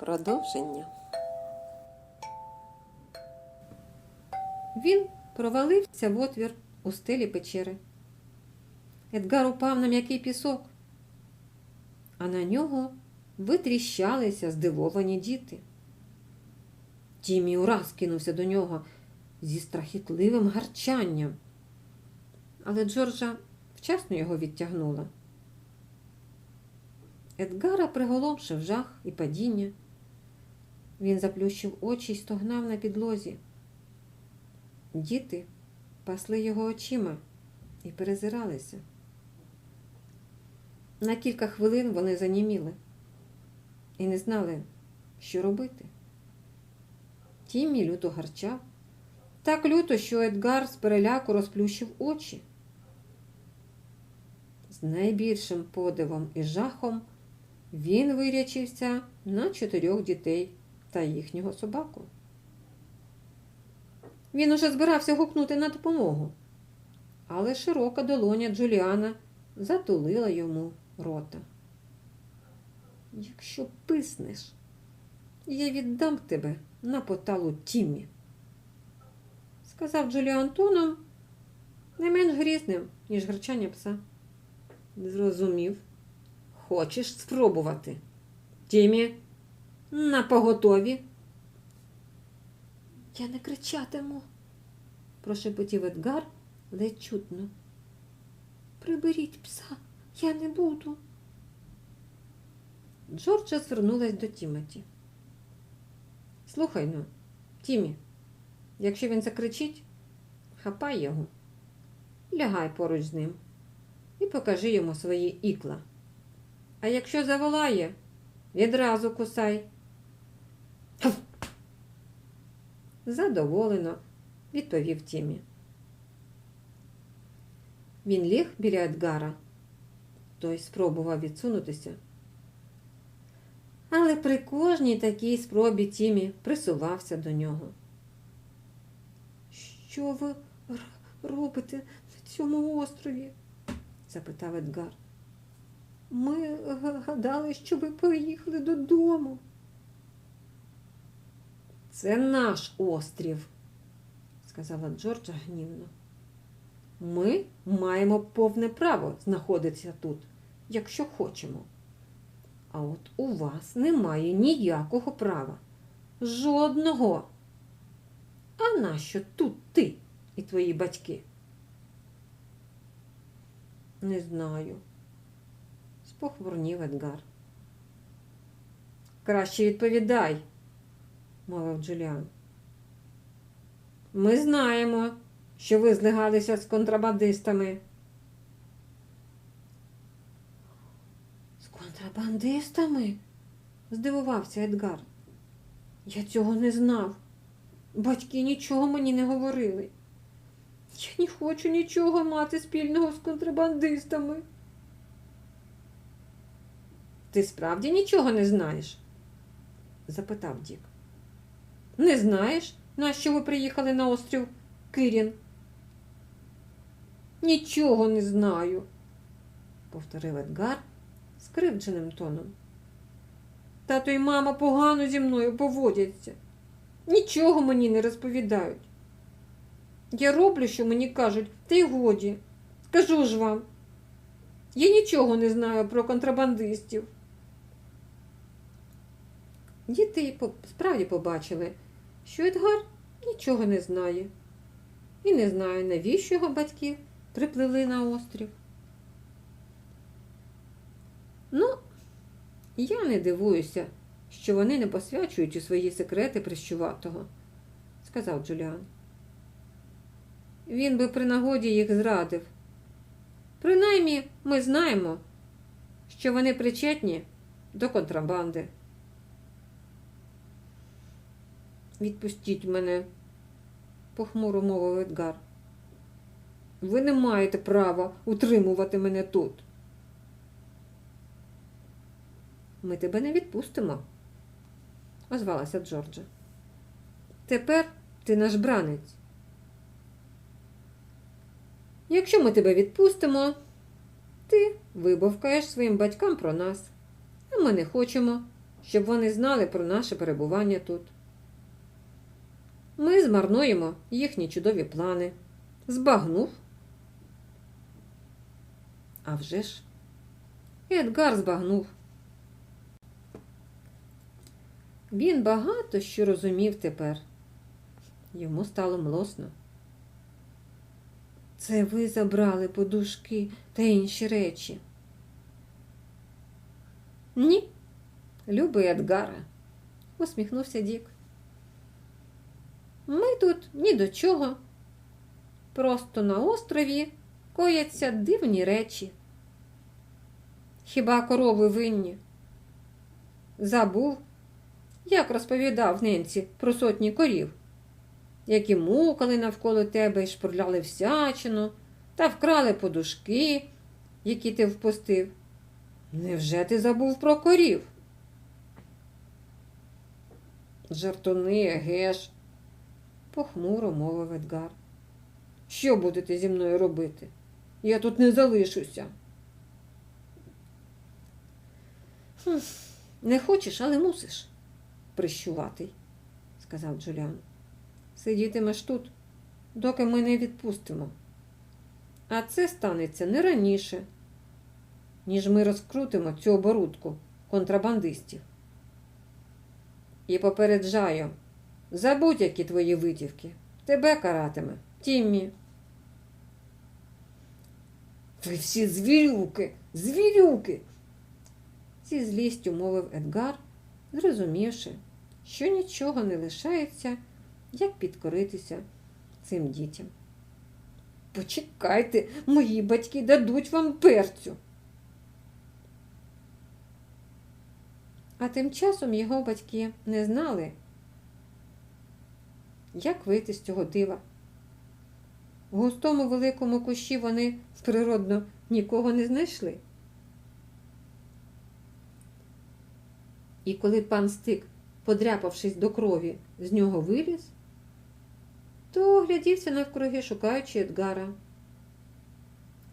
Продовження. Він провалився в отвір у стелі печери. Едгар упав на м'який пісок, а на нього витріщалися здивовані діти. Тімі ураз кинувся до нього зі страхітливим гарчанням, але Джорджа вчасно його відтягнула. Едгара приголомшив жах і падіння. Він заплющив очі й стогнав на підлозі. Діти пасли його очима і перезиралися. На кілька хвилин вони заніміли і не знали, що робити. Тіммі люто гарчав, так люто, що Едгар з переляку розплющив очі. З найбільшим подивом і жахом він вирячився на чотирьох дітей та їхнього собаку. Він уже збирався гукнути на допомогу, але широка долоня Джуліана затулила йому рота. Якщо писнеш, я віддам тебе на поталу Тіммі, сказав Джуліан тоном не менш грізним, ніж гречання пса. Зрозумів. Хочеш спробувати? Тімі, на поготові. Я не кричатиму, прошепотів Едгар ледь чутно. Приберіть пса, я не буду. Джорджа звернулась до Тімоті. Слухай ну, Тімі, якщо він закричить, хапай його, лягай поруч з ним і покажи йому свої ікла. А якщо заволає, відразу кусай. Задоволено, відповів Тімі. Він ліг біля Едгара. Той спробував відсунутися. Але при кожній такій спробі Тімі присувався до нього. Що ви робите на цьому острові? запитав Едгар. Ми гадали, що ви поїхали додому. Це наш острів, сказала Джорджа гнівно. Ми маємо повне право знаходитися тут, якщо хочемо. А от у вас немає ніякого права. Жодного. А нащо тут ти і твої батьки? Не знаю, спохмурнів Едгар. Краще відповідай, мовив Джуліан. Ми знаємо, що ви злигалися з контрабандистами. З контрабандистами? здивувався Едгар. Я цього не знав. Батьки нічого мені не говорили. Я не хочу нічого мати спільного з контрабандистами. Ти справді нічого не знаєш? запитав Дік. Не знаєш, на що ви приїхали на острів Кирін? Нічого не знаю, повторив Едгар скривдженим тоном. Тато і мама погано зі мною поводяться. Нічого мені не розповідають. Я роблю, що мені кажуть, та й годі. Скажу ж вам. Я нічого не знаю про контрабандистів. Діти справді побачили, що Едгар нічого не знає. І не знає, навіщо його батьки приплили на острів. Ну, я не дивуюся, що вони не посвячують у свої секрети прищуватого, сказав Джуліан. Він би при нагоді їх зрадив. Принаймні, ми знаємо, що вони причетні до контрабанди. Відпустіть мене, похмуро мовив Едгар. Ви не маєте права утримувати мене тут. Ми тебе не відпустимо, озвалася Джорджа. Тепер ти наш бранець. Якщо ми тебе відпустимо, ти вибовкаєш своїм батькам про нас, а ми не хочемо, щоб вони знали про наше перебування тут. Ми змарнуємо їхні чудові плани. Збагнув. А вже ж, Едгар збагнув. Він багато що розумів тепер. Йому стало млосно. Це ви забрали подушки та інші речі. Ні, любий Едгара, усміхнувся Дік. Ми тут ні до чого. Просто на острові кояться дивні речі. Хіба корови винні? Забув, як розповідав Ненці про сотні корів, які мукали навколо тебе і шпурляли всячину та вкрали подушки, які ти впустив. Невже ти забув про корів? Жартуни, геш, похмуро мовив Едгар. Що будете зі мною робити? Я тут не залишуся. «Хм, Не хочеш, але мусиш, прищуватий, сказав Джуліан. Сидітимеш тут, доки ми не відпустимо. А це станеться не раніше, ніж ми розкрутимо цю оборудку контрабандистів. І попереджаю, забудь, які твої витівки. Тебе каратиме, Тіммі. Ви всі звірюки, звірюки. Зі злістю мовив Едгар, зрозумівши, що нічого не лишається, як підкоритися цим дітям. Почекайте, мої батьки дадуть вам перцю. А тим часом його батьки не знали, як вийти з цього дива. В густому великому кущі вони природно нікого не знайшли. І коли пан стик, подряпавшись до крові, з нього виліз, то оглядівся навкруги, шукаючи Едгара.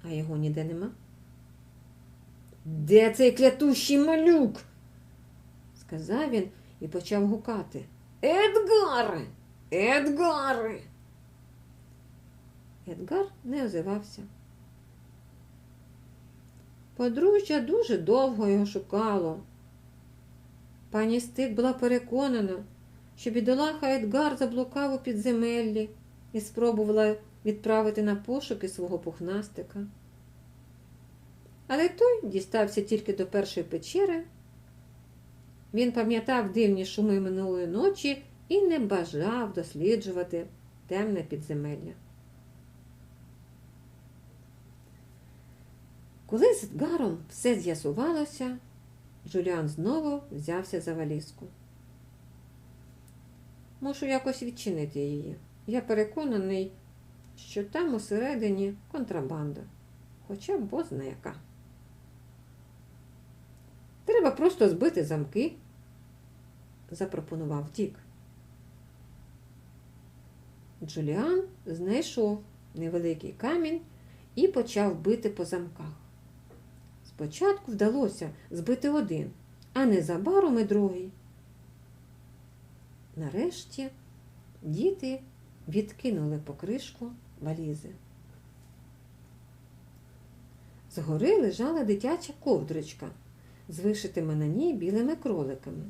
А його ніде нема. Де цей клятущий малюк? сказав він і почав гукати. Едгаре! Едгаре! Едгар не озивався. Подружжя дуже довго його шукало. Пані Стик була переконана, що бідолаха Едгар заблукав у підземеллі і спробувала відправити на пошуки свого пухнастика. Але той дістався тільки до першої печери. Він пам'ятав дивні шуми минулої ночі і не бажав досліджувати темне підземелля. Коли з Едгаром все з'ясувалося, Жуліан знову взявся за валізку. Мушу якось відчинити її. Я переконаний, що там усередині контрабанда, хоча б бозна яка. Треба просто збити замки, запропонував Дік. Джуліан знайшов невеликий камінь і почав бити по замках. Спочатку вдалося збити один, а незабаром і другий. Нарешті діти відкинули покришку валізи. Згори лежала дитяча ковдрочка з вишитими на ній білими кроликами.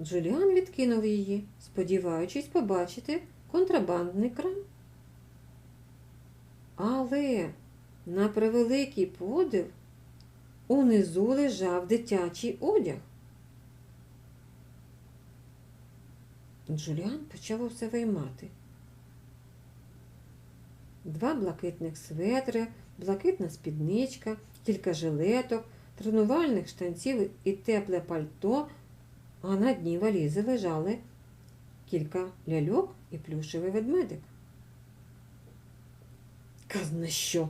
Джуліан відкинув її, сподіваючись побачити контрабандний кран. Але на превеликий подив унизу лежав дитячий одяг. Джуліан почав усе виймати. Два блакитних светри, блакитна спідничка, кілька жилеток, тренувальних штанців і тепле пальто, а на дні валізи лежали кілька ляльок і плюшевий ведмедик. Казна що?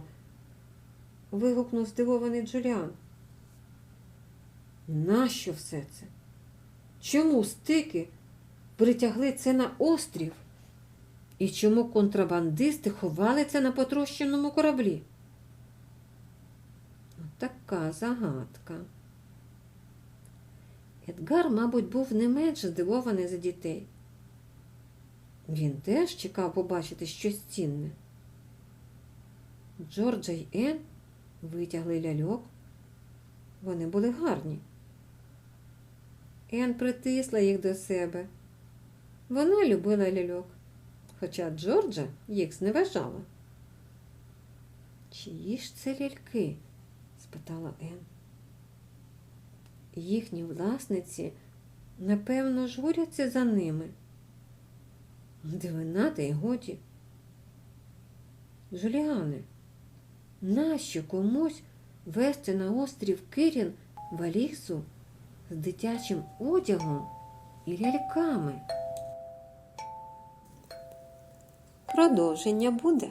вигукнув здивований Джуліан. Нащо все це? Чому стики притягли це на острів? І чому контрабандисти ховали це на потрощеному кораблі? Така загадка. Едгар, мабуть, був не менш здивований за дітей. Він теж чекав побачити щось цінне. Джорджа й Ен витягли ляльок. Вони були гарні. Ен притисла їх до себе. Вона любила ляльок, хоча Джорджа їх зневажала. Чиї ж це ляльки? спитала Ен. Їхні власниці, напевно, журяться за ними. Дивина та й годі. Жуліане, нащо комусь вести на острів Кирін валізу з дитячим одягом і ляльками? Продовження буде.